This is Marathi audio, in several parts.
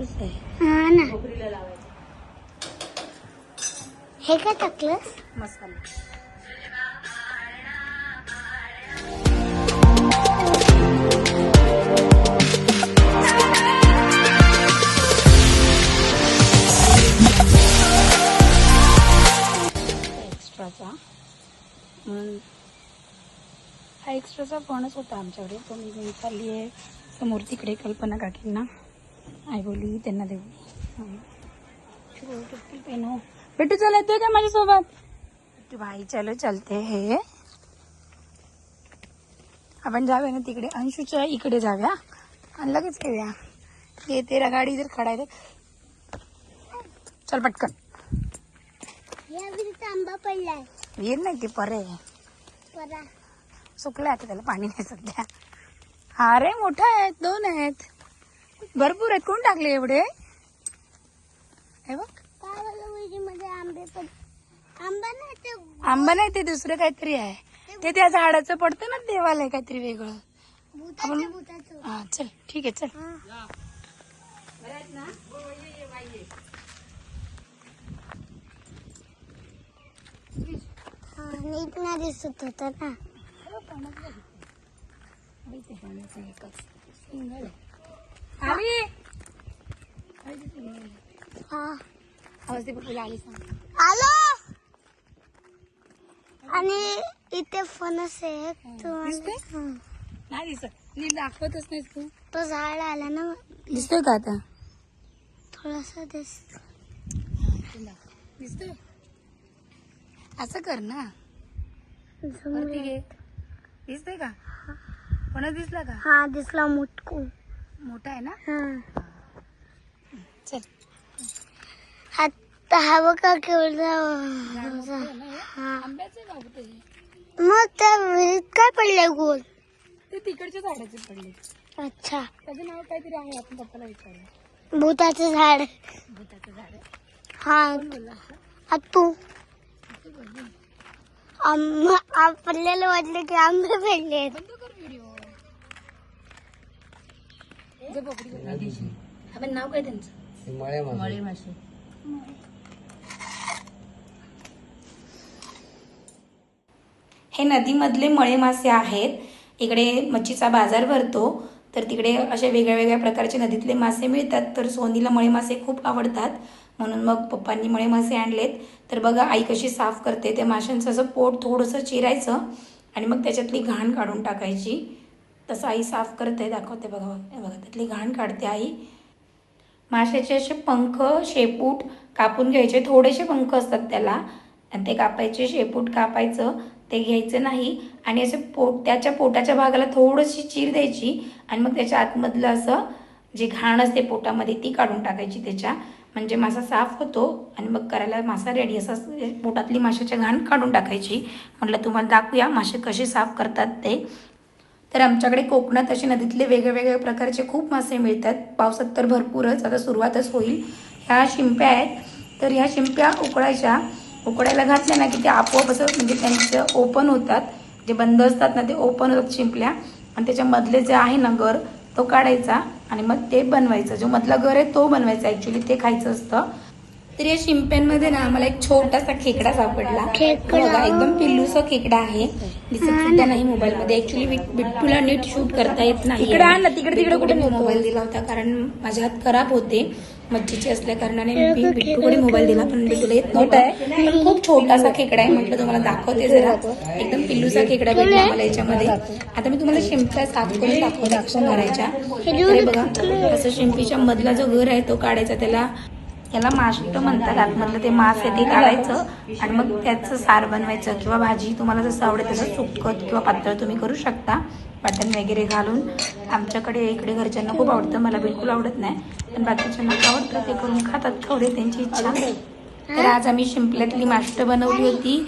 आहे हा ना. खोबरीला लावायचं. हे काय टाकलंस? मसाला. एक्स्ट्राचा म्हणून हा एक्स्ट्राचा फोनच होता आमच्याकडे. तो मी घेऊन चालली आहे. समोर तिकडे कल्पना काकींना. आई बोलली त्यांना देऊ. पेनो बेटू चल येतोय का माझ्यासोबत? भाई चलो चलते हे. आपण जाऊया ना तिकडे. अंशूच्या इकडे जाऊया. आणि लगेच घेऊया येते गाडी जर खडाय चल पटकन. आंबा पडलाय. येत नाही ती परे. परा. सुकलं आता त्याला पाणी नाही सध्या. हा रे मोठा आहेत दोन आहेत. भरपूर आहेत. कोण टाकले एवढे? हे बघ. आंबे पण आंबा नाही ते आंबा नाही ते दुसरं काहीतरी आहे. ते त्या झाडाचं पडतं ना देवाला आहे काहीतरी वेगळं. आपण- हा चल ठीक आहे चल. हा. हा, नीट नाही दिसत होत ना आली हा आवाज आली सांग आलो आणि इथे फणस आहे तुम्हाला दिसतंय? नाही दिसत नीट दाखवतच नाहीस तू तो झाड आला ना दिसतोय का आता थोडासा दिस दिसतोय असं कर ना झूम वरती घे दिसतोय का कोणा दिसला का हा दिसला मुटकू मोठा आहे ना? हा. चल. आता हा बघा केवढा? हा? आंब्याचे मग त्या विहिरीत काय पडलंय गोल? ते तिकडच्या झाडाचे पडले. अच्छा. त्याचं नाव काहीतरी आहे आपण पप्पाला विचारलं भूताचं झाड. भूताचं झाड आहे. हा. असं? आ तू आम- आपल्याला वाटलं की आंबे पडले बंद कर व्हिडिओ जे बोकडी बोकडी. आपण नाव काय त्यांचं? मळे मासे. हे नदीमधले मळे मासे आहेत. इकडे मच्छीचा बाजार भरतो. तर तिकडे असे वेगळ्या वेगळ्या प्रकारचे नदीतले मासे मिळतात. तर सोनीला मळे मासे खूप आवडतात. म्हणून मग पप्पांनी मळे मासे आणलेत. तर बघा आई कशी साफ करते. त्या माशांचं असं पोट थोडंसं चिरायचं आणि मग त्याच्यातली घाण काढून टाकायची. तसं आई साफ करते दाखवते बघा. हे बघा त्यातली घाण काढते आई. माशाचे असे पंख शेपूट कापून घ्यायचे. थोडेसे पंख असतात त्याला. आणि ते कापायचे शेपूट कापायचं ते घ्यायचं नाही. आणि असे पोट त्याच्या पोटाच्या भागाला थोडीशी चीर द्यायची आणि मग त्याच्या आतमधलं असं जे घाण असते पोटामध्ये ती काढून टाकायची त्याच्या. म्हणजे मासा साफ होतो आणि मग करायला मासा रेडी असा म्हणजे पोटातली माशाच्या घाण काढून टाकायची. म्हटलं तुम्हाला दाखवूया मासे कसे साफ करतात ते. तर आमच्याकडे कोकणात असे नदीतले वेगळ्या प्रकारचे खूप मासे मिळतात. पावसात तर भरपूरच. आता सुरुवातच होईल. ह्या शिंप्या आहेत. तर ह्या शिंप्या उकडायच्या उकडायला घातल्या ना की ते आपोआप असं म्हणजे त्यांचं ओपन होतात. जे बंद असतात ना ते ओपन होतात शिंपल्या. आणि त्याच्यामधले जे आहे ना गर तो काढायचा आणि मग ते बनवायचं. जो मधला गर आहे तो बनवायचा. ॲक्च्युली ते खायचं असतं. तर या शिंप्यांमध्ये ना आम्हाला एक छोटासा खेकडा सापडला. खेकडा. बघा, एकदम पिल्लूचा खेकडा आहे. दिसत सुद्धा नाही मोबाईल मध्ये ऍक्च्युली बिट्टूला नीट शूट करता येत नाही तिकडे- तिकडे कुठे? मोबाईल दिला होता कारण माझे हात खराब होते. मच्छीचे असल्या कारणाने मी बिट्टूकडे मोबाईल दिला पण बिट्टूला येत नव्हता. खूप छोटासा खेकडा आहे म्हटलं तुम्हाला दाखवते जरा. एकदम पिल्लूचा खेकडा भेटला मला याच्यामध्ये. आता मी तुम्हाला शिंपल्या साफ करून दाखवते करायच्या बघा असं शिंपीच्या मधला जो घर आहे तो काढायचा त्याला याला माष्ट म्हणतात आतमधलं ते मांस आहे ते काढायचं आणि मग त्याचं सार बनवायचं किंवा भाजी तुम्हाला जसं आवडेल तसं सुकत किंवा पातळ तुम्ही करू शकता. वाटण वगैरे घालून. आमच्याकडे इकडे घरच्यांना खूप आवडतं मला बिलकुल आवडत नाही. पण बाकीच्यांना आवडतं ते करून खातात थोडे त्यांची इच्छा. तर आज आम्ही शिंपल्यातली माष्ट बनवली होती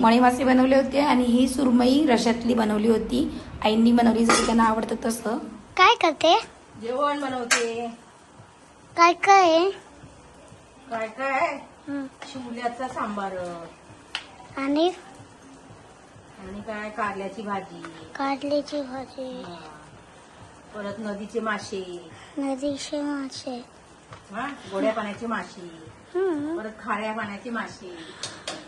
मळे मासे बनवले होते आणि ही सुरमई रशातली बनवली होती. आईंनी बनवली जसं त्यांना आवडतं तसं. काय करते? जेवण बनवते. काय काय? आहे? काय काय? हं. शिवल्याचा सांबार. आणि? आणि काय? कारल्याची भाजी. कारल्याची भाजी. परत नदीचे मासे. नदीचे मासे. हा? गोड्या पाण्याची माशी. हम्म. परत खाऱ्या पाण्याची माशी.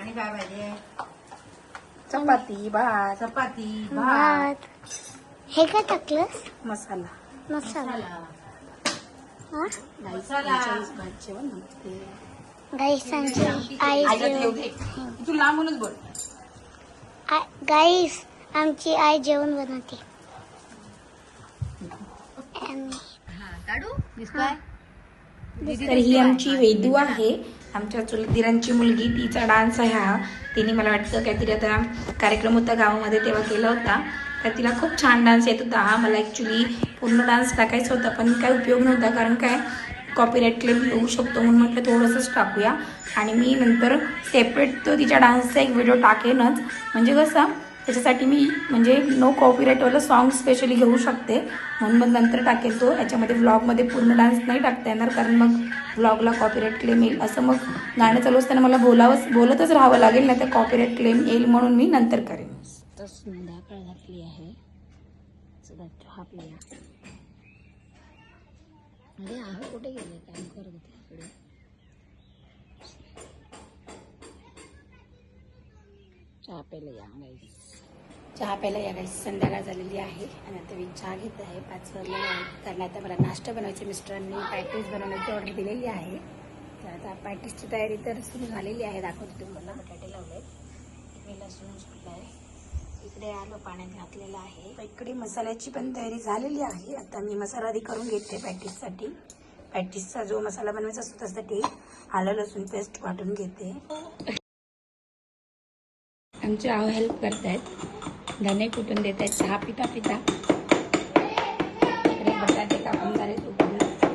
आणि काय पाहिजे? चपाती भात. चपाती भात. भात. हे काय टाकलंस? मसाला. मसाला मसाला हा मसाला गाईस आमची आई जेवण तू लांबूनच बोल. गाईस आमची आई जेवण बनवते. तर ही आमची वेदू आहे. आमच्या चुलतीरांची मुलगी. तिचा डान्स आहे हा. तिने मला वाटतं काहीतरी आता कार्यक्रम होता गावामध्ये तेव्हा केला होता. तर तिला खूप छान डान्स येत होता. हा मला ॲक्च्युली पूर्ण डान्स टाकायचा होता पण काय उपयोग नव्हता कारण काय कॉपीराईट क्लेम येऊ शकतो म्हणून म्हटलं थोडंसंच टाकूया. आणि मी नंतर सेपरेट तो तिच्या डान्सचा एक व्हिडिओ टाकेनच. म्हणजे कसं त्याच्यासाठी मी म्हणजे नो कॉपीराईटवालं सॉन्ग स्पेशली घेऊ शकते. म्हणून मग नंतर टाकेल तो. याच्यामध्ये व्लॉगमध्ये पूर्ण डान्स नाही टाकता येणार कारण मग व्लॉगला कॉपीराईट क्लेम येईल. असं मग गाणं चालू असताना मला बोलावंच बोलतच राहावं लागेल नाही तर कॉपीराईट क्लेम येईल म्हणून मी नंतर करेन. तर संध्याकाळ घातली आहे. चला चहा पिया अरे आहे कुठे गेले? काम करत होते इकडे. चहा प्यायला या गाईस चहा प्यायला या गाईस संध्याकाळ झालेली आहे. आणि आता मी चहा घेत आहे. पाच आहे कारण आता मला नाश्ता बनवायचे मिस्टरांनी पॅटीस बनवण्याची ऑर्डर दिलेली आहे. तर आता पॅटीसची तयारी तर सुरू झालेली आहे. दाखवते तुम्हाला. बटाटे लावले मी लसूण सुटला आहे? मध्ये आलं पाण्यात घातलेलं आहे. इकडे मसाल्याची पण तयारी झालेली आहे. आता मी मसाला आधी करून घेते पॅटीससाठी. पॅटीसचा जो मसाला बनवायचा असतो त्यासाठी आलं लसूण पेस्ट वाटून घेते. आमचे आहो हेल्प करतायत. धने कुटून देत आहेत चहा पिता पिता. इकडे बटाटे कापून झाले तोपर्यंत.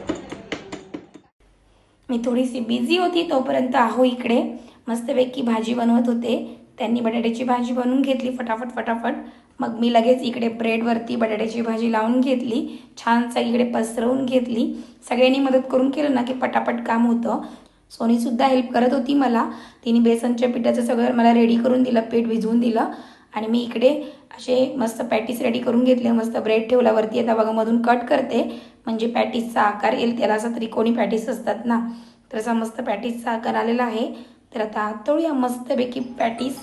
मी थोडीशी बिझी होती तोपर्यंत आहो इकडे. मस्तपैकी भाजी बनवत होते. त्यांनी बटाट्याची भाजी बनवून घेतली फटाफट फटाफट. मग मी लगेच इकडे ब्रेडवरती बटाट्याची भाजी लावून घेतली. छान इकडे पसरवून घेतली. सगळ्यांनी मदत करून केलं ना की पटापट काम होतं. सोनीसुद्धा हेल्प करत होती मला. तिने बेसनच्या पिठाचं सगळं मला रेडी करून दिलं पीठ भिजवून दिलं. आणि मी इकडे असे मस्त पॅटीस रेडी करून घेतले. मस्त ब्रेड ठेवल्यावरती आता बघा मधून कट करते. म्हणजे पॅटीसचा आकार येईल त्याला असा त्रिकोणी पॅटीस असतात ना. तर असा मस्त पॅटीसचा आकार आलेला आहे. तर आता तळूया मस्तपैकी पॅटीस.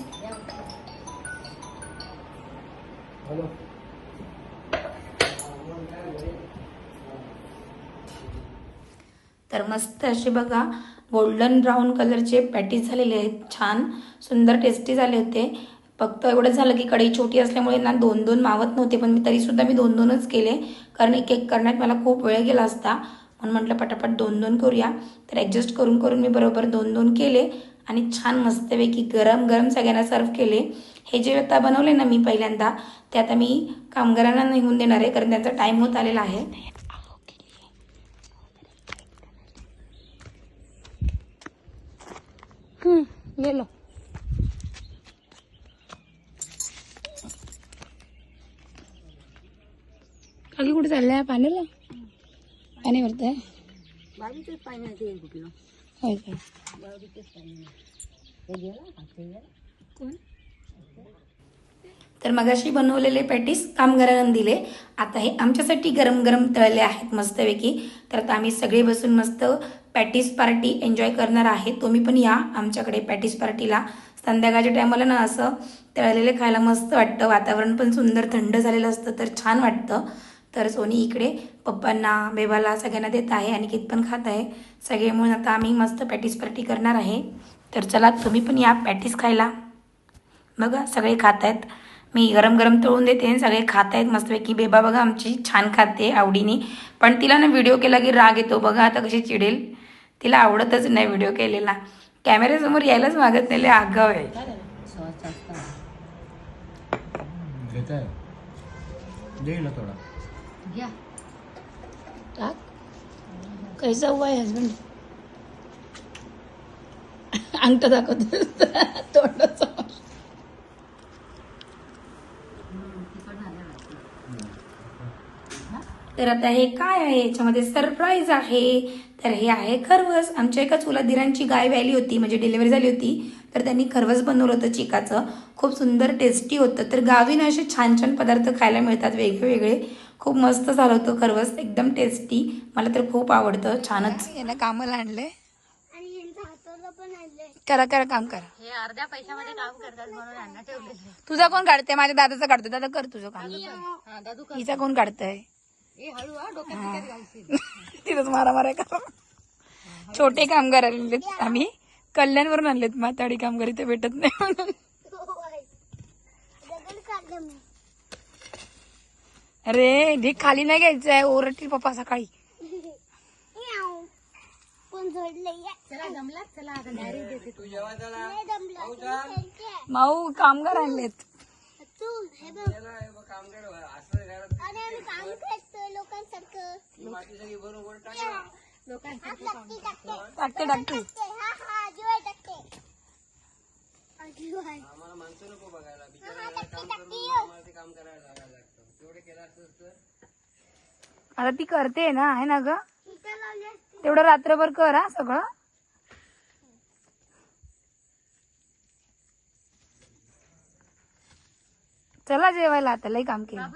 तर मस्त असे बघा गोल्डन ब्राऊन कलरचे पॅटीस झालेले आहेत छान. सुंदर टेस्टी झाले होते. फक्त एवढं झालं की कढई छोटी असल्यामुळे ना दोन दोन मावत नव्हते पण मी तरीसुद्धा मी दोन दोनच केले. कारण एक एक करण्यात मला खूप वेळ गेला असता. म्हणून म्हटलं पटापट दोन दोन करूया. तर ॲडजस्ट करून करून मी बरोबर दोन दोन केले. आणि छान मस्तपैकी गरम गरम सगळ्यांना सर्व केले. हे जे आता बनवले ना मी पहिल्यांदा ते आता मी कामगारांना निघून देणार आहे कारण त्यांचा टाईम होत आलेला आहे. हम्म, ये लो खाली कुठे चाललंय? पाण्याला? पाणी भरतंय. बाजूचेच काय तर मगाशी बनवलेले पॅटीस कामगारांना दिले. आता हे आमच्यासाठी गरम गरम तळले आहेत मस्तपैकी. तर आता आम्ही सगळे बसून मस्त पॅटीस पार्टी एन्जॉय करणार आहे. तुम्ही पण या आमच्याकडे पॅटीस पार्टीला. संध्याकाळच्या टायमाला ना असं तळलेले खायला मस्त वाटतं. वातावरण पण सुंदर थंड झालेलं असतं तर छान वाटतं. तर सोनी इकडे पप्पांना बेबाला सगळ्यांना देत आहे आणि कित पण खात आहे. सगळे म्हणून आता आम्ही मस्त पॅटीस पार्टी करणार आहे. तर चला तुम्ही पण या पॅटीस खायला. बघा सगळे खात आहेत. मी गरम गरम तळून देते आणि सगळे खात आहेत. मस्तपैकी बेबा बघा आमची छान खाते आवडीने. पण तिला ना व्हिडिओ केला की राग येतो. बघा आता कशी चिडेल. तिला आवडतच नाही व्हिडिओ केलेला. कॅमेऱ्यासमोर यायलाच मागत नाही. आगाव आहे. थोडा. घ्या. टाक. कैसा हुआ है हस्बंड अंगठा दाखवतो. तोंडाचा. तर आता हे काय आहे? याच्यामध्ये सरप्राईज आहे. तर हे आहे खरवस. आमच्या एका चुलादिरांची गाय व्याली होती. म्हणजे डिलिव्हरी झाली होती. तर त्यांनी खरवस बनवलं होतं चिकाचं. खूप सुंदर टेस्टी होतं. तर गावी ना असे छान छान पदार्थ खायला मिळतात. वेगवेगळे. खूप मस्त झालं होतं खरवस. एकदम टेस्टी मला तर खूप आवडतं. छानच. यांना कामाला आणलंय आणि यांचं हाताला पण आणलंय. करा करा काम करा. हे अर्ध्या पैशामध्ये काम करतात म्हणून यांना ठेवलेले तुझा कोण काढतंय? माझ्या दादाचं काढतोय. दादा कर तुझं काम. हा दादू कर. हिचा कोण काढतंय? हा तिथंच मारा मारा का छोटे कामगार आलेले आम्ही. कल्याणवरून आणलेत माताडी कामगार. इथे भेटत नाही म्हणून होय. दगड काढलं मी अरे ढीक खाली नाही घ्यायचं आहे ओरडतील पप्पा सकाळी. पण चला जमलात चला आता डायरेक्ट देते तू. माऊ कामगार आणलेत. तू हे बघ. आणि आम्ही काम करतोय लोकांसारखं. लोकांसाठी हात लागते टाकते. टाकते टाकते. टाकते हा हा जीवाय टाकते. जीवाय हा हा टाकते टाकते आता ती करते ना आहे ना ग? इथं लावले असते. तेवढं रात्रभर कर हा सगळं. चला जेवायला आता लई काम केलं.